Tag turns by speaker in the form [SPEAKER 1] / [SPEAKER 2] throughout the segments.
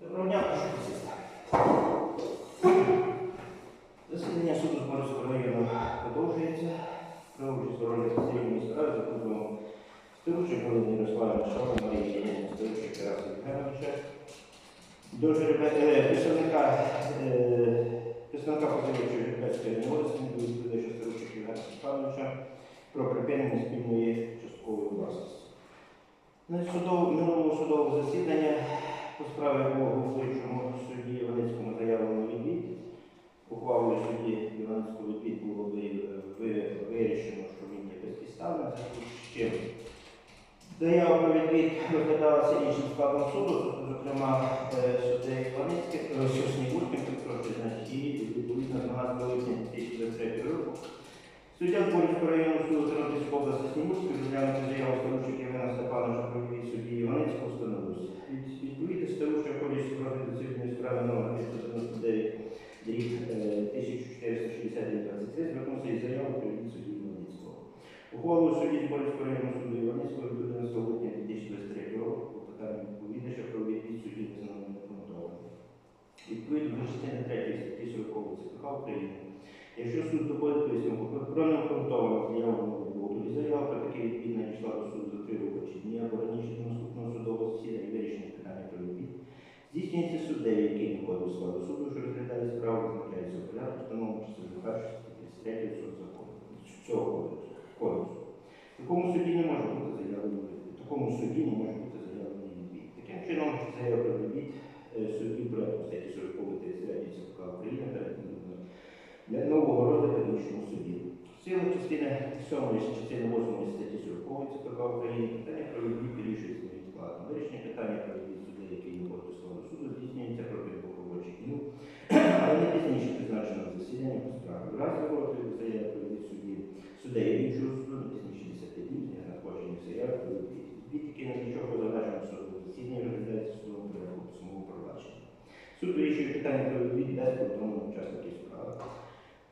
[SPEAKER 1] Прошу присісти. Засідання суду Зборівського району продовжується. Про участь сторони засідання міської ради за позовом Сторучик Галини Ярославівни Шалом Марії Євгенівни Сторучик Тараса Євгеновича. До представника е, представника позивачої Жеребецької відмовності відповідача Сторучик Євгена Степановича про припинення спільної часткової власності. На судов, минулого судового засідання по справі було головуючому судді Іваницькому заявлено відвід. Ухвалою судді Іваницького відвід було ви- ви- вирішено, що він є безпідставним, заява про відвід розглядалася іншим складом суду, зокрема, е, суддя Іваницький, е, перепрошую, і відповідно 12 липня 2023 року Суддя Зборівського районного суду Тернопільської області Снігурської заяву Старущик Євгена Степановича про відвід судді Іваницького встановився. Від- Відповідно, Старущик ходить з розгляду цивільної справи номер 599 дріб е, 1469 звернувся відвід судді Іваницького. Ухвалою судді Зборівського районного суду Іваницького від 11 липня 2023 року по питанню відповідача про відвід судді визнано необґрунтованим. Відповідно до частини 3 статті 40 ЦПК України Якщо суд доводить висновку про необґрунтовану заяву роботу і заява про таке відвід надійшла до суду за три робочі дні або раніше до наступного судового засідання вирішення питання про відвід, здійснюється суддею, який не входить до суду, що розглядає справу, визначається у порядку, встановленому частини першої статті 33 закону цього кодексу. В такому суді не може бути заявлено відвід. В такому суді не може бути заявлено відвід. Таким чином, заява про відвід е, судді проекту статті 40 33 ЦПК України передано для нового розгляду іншому суді. Сили частини 7 частини 8 статті 40 ЦПК України питання про відвід вирішується невідкладно. Вирішення питання про відвід суду, який не до суду, здійснюється протягом двох робочих днів, але не пізніше призначеного засідання по справі. В разі розгляду заяви про відвід судді суддею іншого суду не пізніше 10 днів з дня надходження заяви про відвід. Відвід, на нічого завершено судового засідання, розглядається судовому порядку по самому. Суд вирішує питання про відвід без повідомлення учасників справи.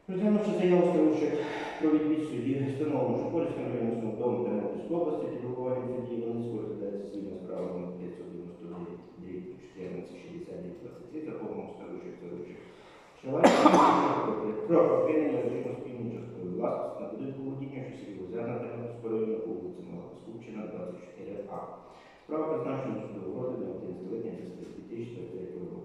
[SPEAKER 1] Розглянувши заяву Старушек про відвід судді, встановлено, що Польським районним судом Тернопільської області під головуванням судді Іваницького розглядається цивільна справа номер 599 1460 23 за позовом Старушек Старушек про припинення згідно спільної часткової власності на будинку володіння, що селі Озерна Тернопіль з Мала Скупчина, 24А. Справа призначена до судового розгляду 11 липня 2003 року.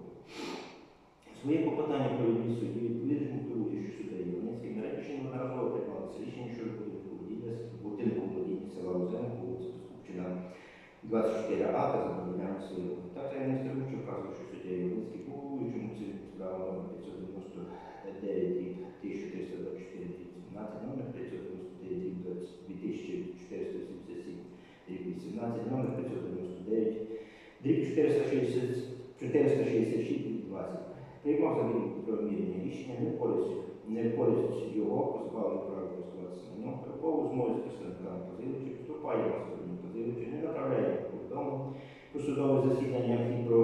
[SPEAKER 1] Своє попитання про відмість судді відповідачку керує, що сюди Євницький на речі неодноразово приймалося рішення щодо будинку володіння, будинку володіння села Озерна по вулиці Скупчина, 24А та забудовляємо своє. Так, я не скажу, що вказував, що суддя Євницький був, і номер 590 9 1324 17 номер 599 2477 дріб 18 номер 599 дріб 466 20. Приймав загальні правомірне рішення не в користь, не в користь його позбавлення права користуватися ну, майном, правову змову з представниками позивачів, вступає на сторону позивачів, не направляє повідомлення про судове засідання і про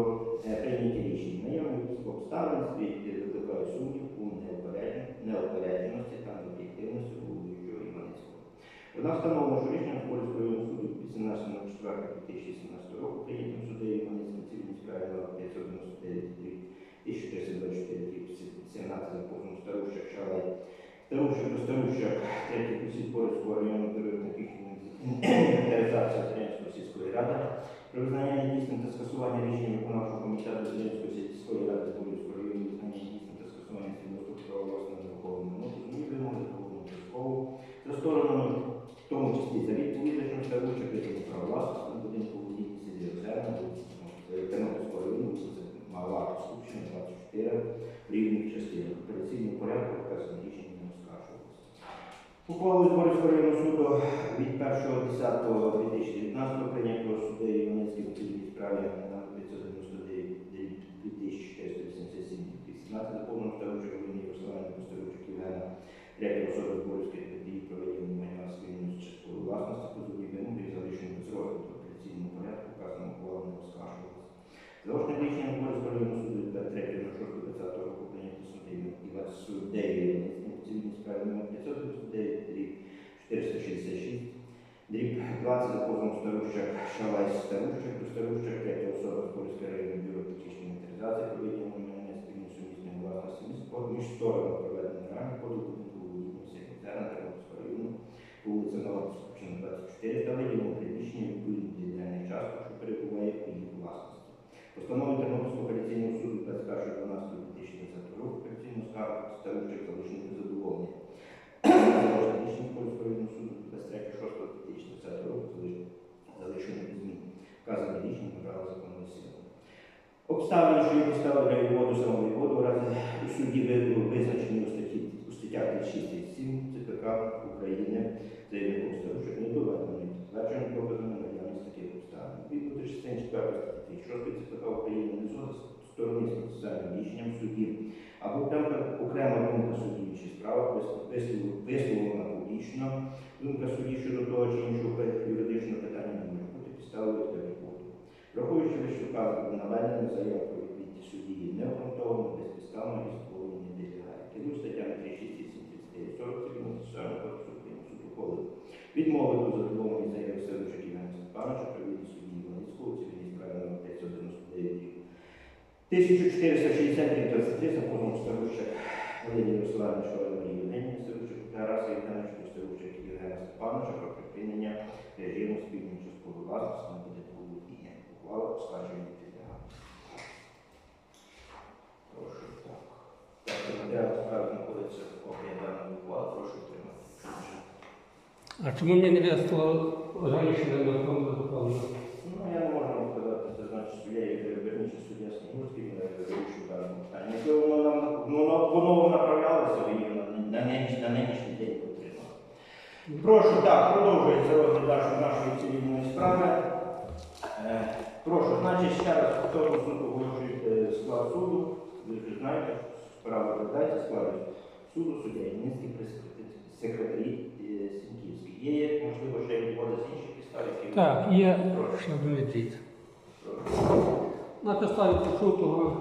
[SPEAKER 1] 18.04.2017 року прийнятим суддею цивільній справі номер 599 рік 1424 рік 17 за позовом Шалай. Старущак до Старущак, третій присід Борського району таких інвентаризації Зеленської сільської ради. Про визнання недійсним та скасування рішення виконавчого комітету Зеленської сільської ради з Борського району визнання недійсним та скасування свідоцтва права власного нерухомого майна, зміни вимоги закону частково за сторонами, в тому числі за відповідачем Старущак, який право власності на будинку в Ліні селі Озерна, Тернопільського району, вулиця Мала, Скупчина, 24, рівних частинах. Операційний порядок вказані рішення не оскаржувалося. Ухвалою Зборівського районного суду від 1.10.2019 прийнятого суддею Іваницьким у цивільній справі на 599 2487 18 заповнено Старучок Галині Ярославівни Постаручок Євгена, третя особа Зборівської події проведення майна спільної часткової власності по позовні вимоги залишені без розгляду в порядку, вказано ухвалу не оскаржувалося. Заочне рішення Зборівського районного суду від 3.06.20 року прийнято суддею справи номер 599, дріб 466, дріб 20 за позовом старущак Шалай Старущак до старущак, третя особа з Польської районної бюро технічної інтеризації, проведення мене спільно сумісної власності між сторонами проведення грані по документу вулиці секретаря Тернопільського району по вулиці 24 та виділено приміщення відповідно ідеальний час, що перебуває у їх власності. Постанови Тернопільського апеляційного суду 21.12.2020 року апеляційну скаргу старущак залишено незадоволення. Рішення Польського суду 23.06.2020 року залишені без. Обставини, що є підстави для відводу самовідводу в разі у суді визначені у статті у статтях 36 ЦПК України заявником старушок не доведено підтверджено доказами наявність таких обставин. Відповідь до частини 4 статті 6 ЦПК України не згода сторони з процесуальним рішенням в суді або окрема думка судді чи справа вислов- висловлена публічно, думка судді щодо того чи іншого юридичного питання не може бути підставою для відводу. Враховуючи вище вказане наведення заяв про відвідні судді є необґрунтовано, безпідставно і задоволення не підлягає. Керує статтями 36, 39, 40 цивільного процесуального кодексу України суд ухвалив. Відмовити у заяви Івана Степановича про відвідні судді Іваницького у цивільній справі номер 599 рік. 1460 23 за позовом Старущак Тараса Євгеновича Старущак Євгена Степановича про припинення режиму спільної часткової власності на будинкову дії. Ухвала оскарження підлягає. Прошу так. Так, і матеріал справи знаходиться копія даної ухвали. Прошу отримати.
[SPEAKER 2] А чому мені не вияснило раніше не тому?
[SPEAKER 1] Ну, я не можу суддя і верніше суддя Снігурський не вирішив дане питання. Якби воно нам воно, воно направлялося, її на, на, нинішній, на нинішній день отримали. Прошу, так, продовжується розгляд нашої, нашої цивільної справи. Е, прошу, значить, ще раз повторно суд оголошує е, склад суду. Ви вже знаєте, справа розглядається склад суду, суддя Ємінський, секретарі е, Сінківський. Є, можливо, ще відводи з інших підстав, які
[SPEAKER 2] Так, є відвід.
[SPEAKER 1] Прошу.
[SPEAKER 2] На підставі почутого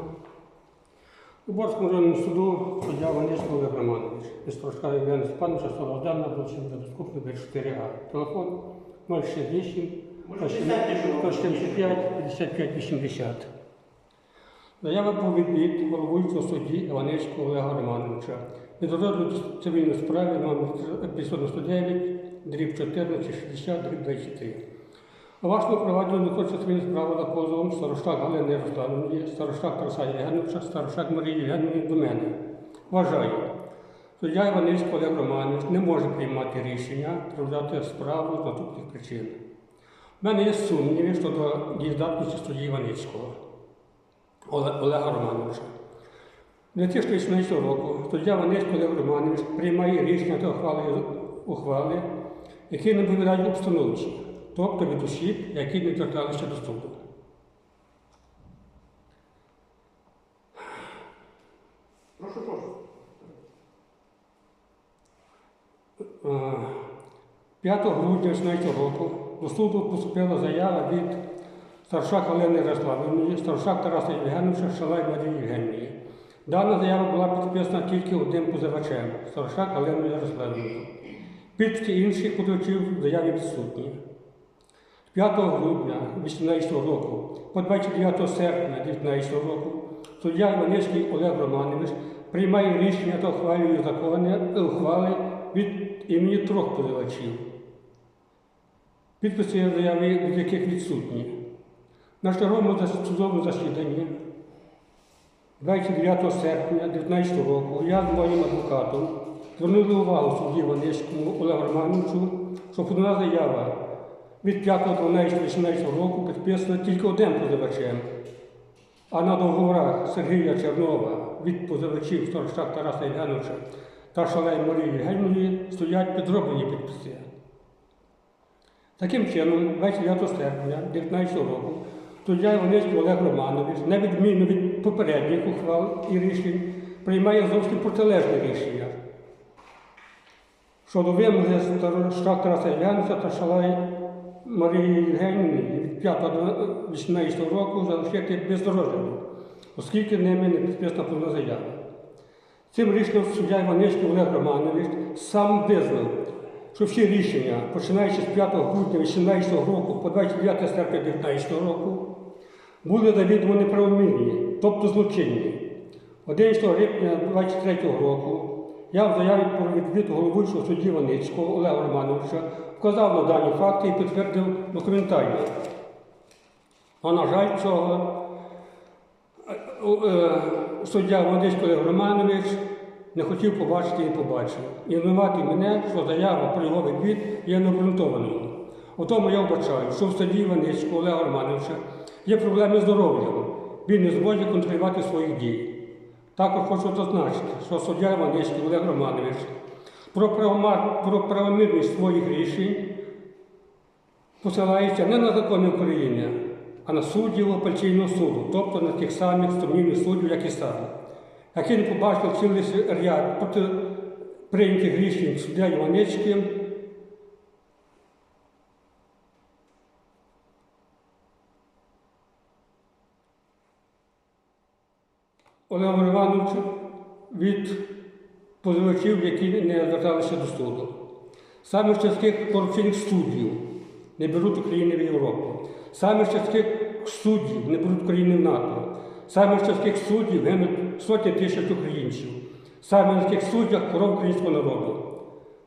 [SPEAKER 2] у Борському районному суду суддя Ванецький Олег Романович із Трошка Євгена Степановича 49 на Болчин за доступний Б4А. Телефон 068
[SPEAKER 1] Може, сідайте, що ви
[SPEAKER 2] 175 55 80. Заява про відвід головуючого судді Іванецького Олега Романовича. Розгляду цивільної справи номер 599, дріб 14, 60, дріб 23. Вашому провадженні знаходиться цивільна справа за позовом Старошак Галини Ярославівни, Старошак Тараса Євгеновича, Старошак Марії Євгенівни до мене. Вважаю, суддя Іванецький Олег Романович не може приймати рішення розглядати справу з наступних причин. У мене є сумніви щодо дієздатності судді Іваницького Олега Романовича. 2016 року суддя Іваницький Олег Романович приймає рішення та ухвали, ухвали, які не відповідають обстановці, тобто від осіб, які не зверталися до суду.
[SPEAKER 1] Прошу, прошу.
[SPEAKER 2] Е, 5 грудня 2016 року до суду поступила заява від Старшак Галини Ярославівни, Старшак Тараса Євгеновича, Шалай Марії Євгенії. Дана заява була підписана тільки одним позивачем Старшак Галиною Ярославівною. Підписи інших позивачів в заяві відсутні. З 5 грудня 2018 року по 29 серпня 2019 року суддя Іванецький Олег Романович приймає рішення та ухвалює закони ухвали від імені трьох позивачів. Підписи заяви, від яких відсутні. На зас- судовому засіданні 29 серпня 2019 року я з моїм адвокатом звернули увагу судді Іванецькому Олегу Романовичу, що подана заява від 5.12.18 року підписана тільки одним позивачем, а на договорах Сергія Чернова від позивачів Сторощак Тараса Євгеновича та Шалей Марії Євгенівні стоять підроблені підписи. Таким чином, 29 серпня 2019 року суддя Іванецький Олег Романович, на відміну від попередніх ухвал і рішень, приймає зовсім протилежне рішення щодо вимоги Тараса Євгеновича та Шалай Марії Євгенівни від 5.18 року залишити без оскільки ними не підписана повна заява. Цим рішенням суддя Іванецький Олег Романович сам визнав, що всі рішення, починаючи з 5 грудня 2018 року по 29 серпня 2019 року, були завідомо неправомірні, тобто злочинні. 11 липня 2023 року я в заяві про відвід головуючого судді Іваницького Олега Романовича вказав на дані факти і підтвердив документально. А на жаль, цього е, суддя Водичко Олег Романович не хотів побачити і побачив. І винуватий мене, що заява про його відвід є необґрунтованою. У тому я вбачаю, що в суді Іваничко Олега Романовича є проблеми здоров'ям. Він не зможе контролювати своїх дій. Також хочу зазначити, що суддя Іваничко Олег Романович про, правомірність своїх рішень посилається не на закони України, а на суддів апеляційного суду, тобто на тих самих сумнівних суддів, як і сам. Як він побачив цілий ряд проти прийнятих рішень суддя Іванички, Олегу Івановичу від позивачів, які не зверталися до суду. Саме з частих корупційних суддів не беруть України в Європу. Саме з частих суддів не беруть України в НАТО. Саме з частих суддів гинуть сотні тисяч українців. Саме з тих суддях коров українського народу.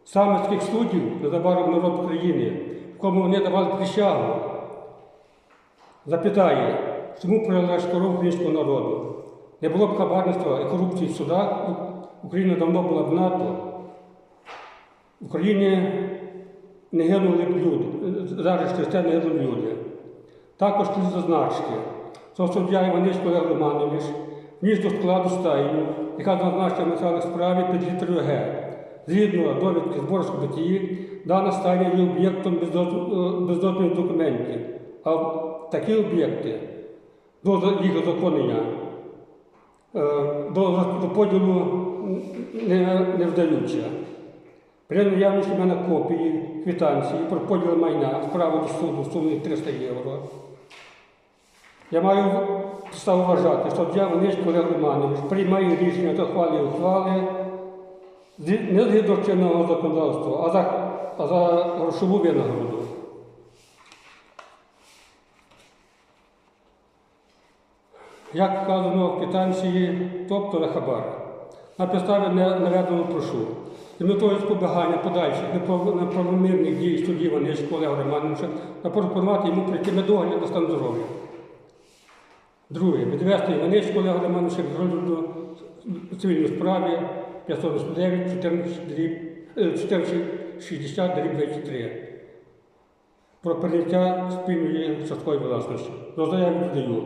[SPEAKER 2] Саме з тих суддів незабаром народ України, кому вони давали присягу, запитає, чому прилежить коров українського народу. Не було б хабарництва і корупції в судах, Україна давно була в НАТО. В Україні не гинули б люди. Зараз через не гинули б люди. Також слід зазначити, що суддя Іваничко Олег Романович вніс до складу стаї, яка зазначена в матеріалах справі під літерою Г. Згідно довідки зборської битії, дана стая є об'єктом е, бездозвільних документів, а такі об'єкти до їх узаконення до, до поділу не, не вдаються. При наявності в мене копії квитанції про поділ майна справи до суду сумі 300 євро. Я маю підставу вважати, що суддя Воничко Олег Романович приймає рішення та ухвалює ухвали не згідно чинного законодавства, а за, а за грошову винагороду. Як вказано в квитанції, тобто на хабар. На підставі наведеного прошу. З метою запобігання подальших неправ- неправомірних дій судді Іваничко Олега Романовича запропонувати йому прийти на догляд на стан здоров'я. Друге. Відвести Іваничко Олега Романовича розгляду цивільної справі 599 14 дріб, е, 460 23 про прийняття спільної часткової власності. До заяви додаю.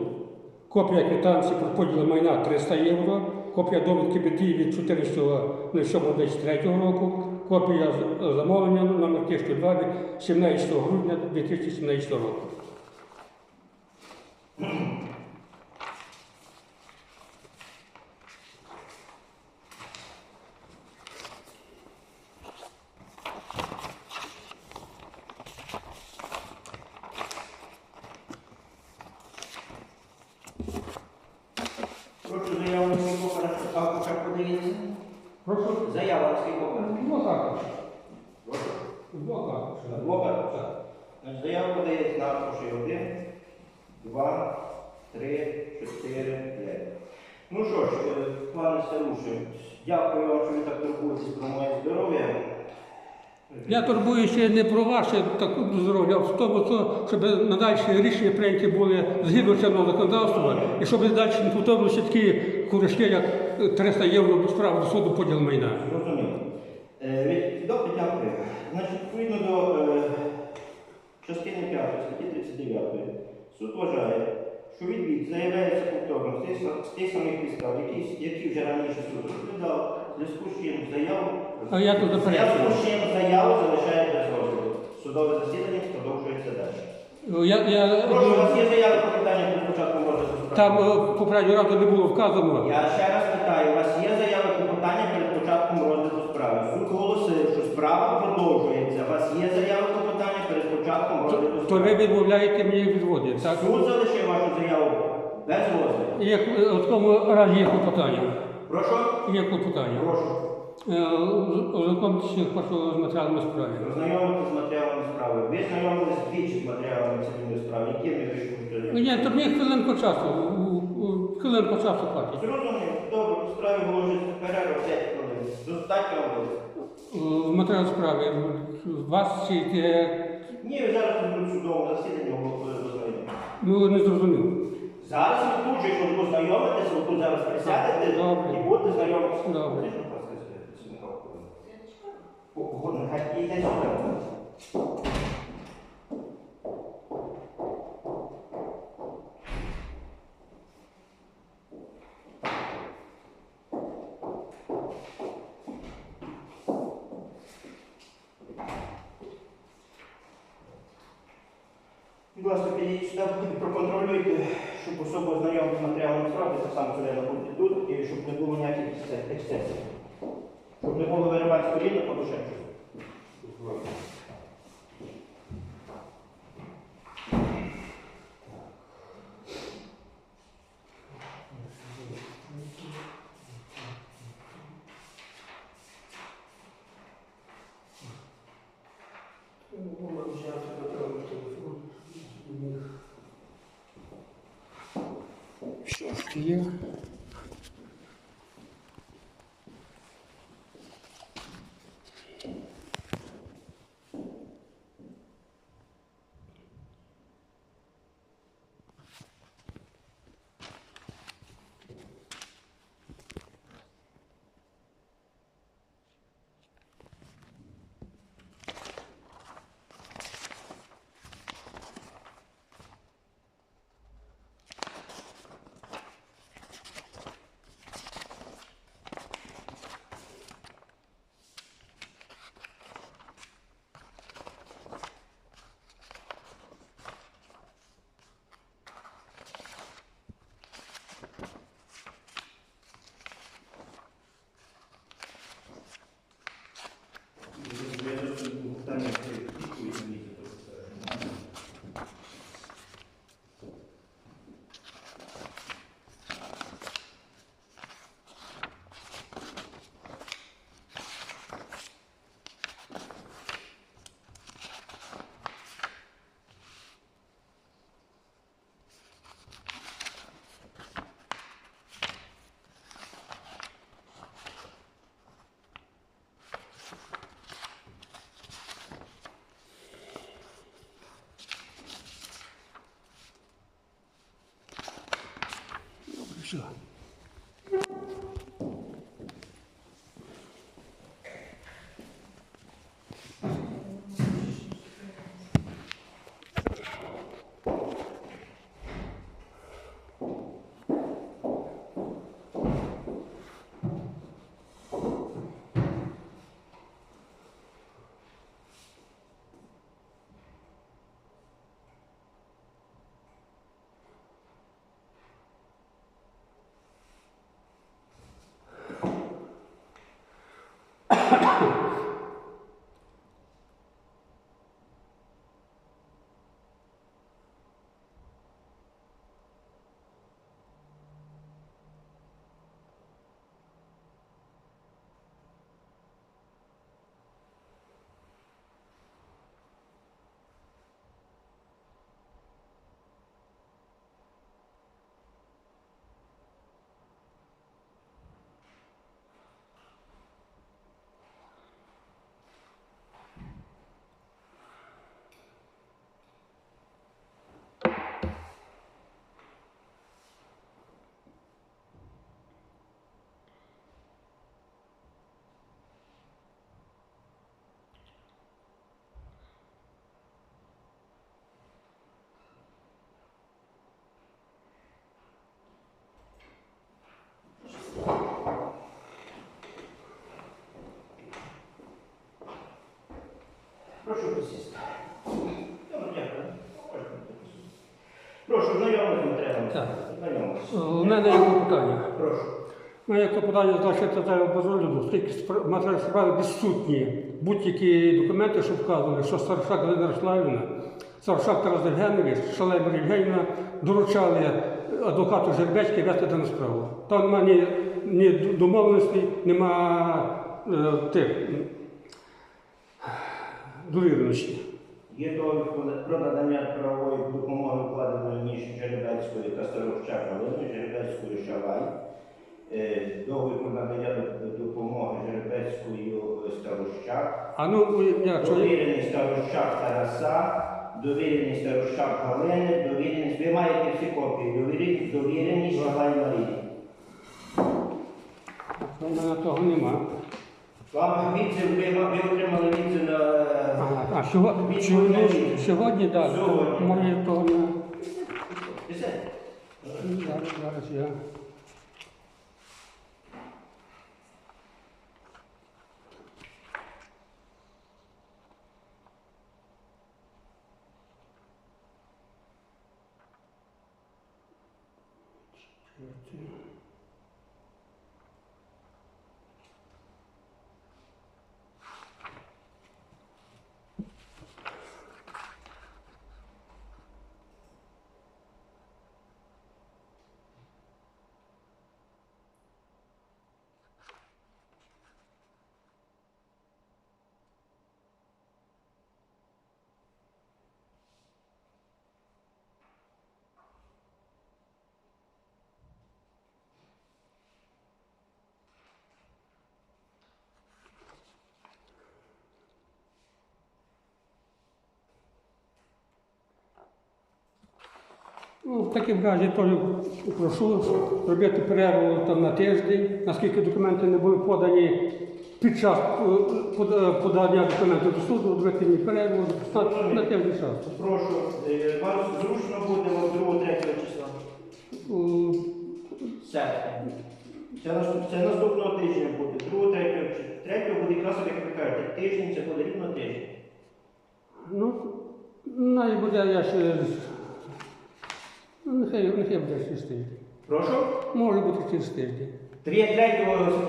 [SPEAKER 2] Копія квитанції про поділ майна 300 євро, копія довідки БТІ від 14.07.2023 року, копія замовлення номер 102 від 17 грудня 2017 року.
[SPEAKER 1] Прошу заяву на свій показ, а поки.
[SPEAKER 2] Прошу.
[SPEAKER 1] Заява на свій показ.
[SPEAKER 2] Адвокат.
[SPEAKER 1] Прошу.
[SPEAKER 2] Адвокат.
[SPEAKER 1] Адвокат?
[SPEAKER 2] Так.
[SPEAKER 1] Значить, Заява подається на аркуші 1, 2, 3, 4, 5. Ну що ж, е, пане Старуше, дякую вам, що ви так турбуєтесь про моє здоров'я.
[SPEAKER 2] Я турбуюся не про ваше здоров'я, а в тому, що- щоб надальші рішення прийняті були згідно чинного законодавства, і щоб далі не повторювалися такі куришки, як е, 300 євро справи до суду поділ майна.
[SPEAKER 1] Від- Добре, дякую. Значить, відповідно до е, частини 5 статті 39 суд вважає, що відвід заявляється повторно з тих, самих підстав, які, вже раніше суд розглядав, зв'язку з чим заяву
[SPEAKER 2] А я тут
[SPEAKER 1] в зв'язку
[SPEAKER 2] заперечую.
[SPEAKER 1] з чим заяву залишає без розгляду. Судове засідання продовжується далі.
[SPEAKER 2] Ну, Я, я,
[SPEAKER 1] Прошу, у вас є заява про питання перед початком розгляду справи?
[SPEAKER 2] там е, попереднього разу не було вказано.
[SPEAKER 1] Я ще раз питаю, у вас є заява про питання перед початком розгляду справи? Суд оголосив, що справа продовжується. У вас є заява про питання перед початком розгляду
[SPEAKER 2] То ви
[SPEAKER 1] справи?
[SPEAKER 2] відмовляєте мені відводі, так?
[SPEAKER 1] Суд залишив вашу заяву без розгляду.
[SPEAKER 2] І як е, в такому разі є клопотання.
[SPEAKER 1] Прошу?
[SPEAKER 2] Є клопотання.
[SPEAKER 1] Прошу.
[SPEAKER 2] Е, Ознакомитися з матеріалами справи.
[SPEAKER 1] Ознайомитися з матеріалами справи. Ви знайомились двічі з матеріалами цивільної справи. Які ми вийшли?
[SPEAKER 2] Ні, то мені хвилинку часу. у- у- Хвилинку часу хватить.
[SPEAKER 1] Зрозумів. Добре, по справі виложиться перерва 5 хвилин. Достатньо буде.
[SPEAKER 2] В матеріал справи вас чи
[SPEAKER 1] Ні, зараз тут в судовому засіданні ознайомитися.
[SPEAKER 2] ну не зрозумів.
[SPEAKER 1] Зараз ви тут же, що ознайомитися, ви тут зараз присядете і будете знайомитися.
[SPEAKER 2] Добре.
[SPEAKER 1] Ти ж, будь ласка, з працівника охорони. Погодно, хай йде сюди. Будь ласка, підійдіть сюди, проконтролюйте, щоб особа ознайомилася з матеріалом справи, так само повинна бути тут, і щоб не було ніяких ексцесів. Щоб не було виривань сторінок або ще щось.
[SPEAKER 2] Що є? Так. У мене є питання.
[SPEAKER 1] Прошу.
[SPEAKER 2] У мене є питання до секретаря розгляду, оскільки спра- справи відсутні будь-які документи, що вказували, що Саршак Галина Ярославівна, Саршак Тарас Євгенович, Шалай Євгенівна доручали адвокату Жербецькій вести дану справу. Там немає ні, ні домовленостей, нема е, тих довіреності.
[SPEAKER 1] Є до про надання правової допомоги вкладеної між Черебецькою та Старовча Калиною, Жеребецькою Шавай. Е, договір про надання допомоги Жеребецькою е, Старощак.
[SPEAKER 2] А ну, я,
[SPEAKER 1] довірений Старощак Тараса, довірений Старощак Галини, довіреність. Ви маєте всі копії, довіреність, довіреність ну. Шавай Марії.
[SPEAKER 2] Ну, У мене того нема.
[SPEAKER 1] Вам відзив, ви, ви
[SPEAKER 2] сьогодні, сьогодні,
[SPEAKER 1] сьогодні.
[SPEAKER 2] так, може того не. Зараз, зараз я. Ну, в такому разі теж прошу робити перерву там на тиждень, наскільки документи не були подані під час е, подання документів до суду, робити мені перерву на, на тиждень часу.
[SPEAKER 1] Прошу, е, вам зручно буде 2-3 числа.
[SPEAKER 2] У,
[SPEAKER 1] Серпня. Це, це наступного тижня буде. 2-3 3 буде якраз, як ви кажете, тиждень, це буде рівно тиждень.
[SPEAKER 2] Ну, най буде я ще. Ну, нехай, нехай буде через тиждень.
[SPEAKER 1] Прошу.
[SPEAKER 2] Може бути через тиждень.
[SPEAKER 1] 3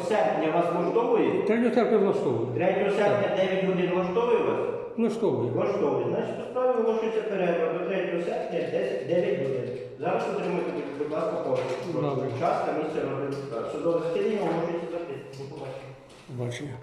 [SPEAKER 1] серпня вас влаштовує?
[SPEAKER 2] Третя церква влаштовує.
[SPEAKER 1] 3 серпня 9 годин влаштовує вас?
[SPEAKER 2] Влаштовує.
[SPEAKER 1] Влаштовує. Значить, по справі оголошується перерва до 3 серпня 10, 9 годин. Зараз отримуйте, будь ласка.
[SPEAKER 2] Добре.
[SPEAKER 1] Час та місце розгляду. Судове засідання оголошується закритим. До побачення.
[SPEAKER 2] Бачення.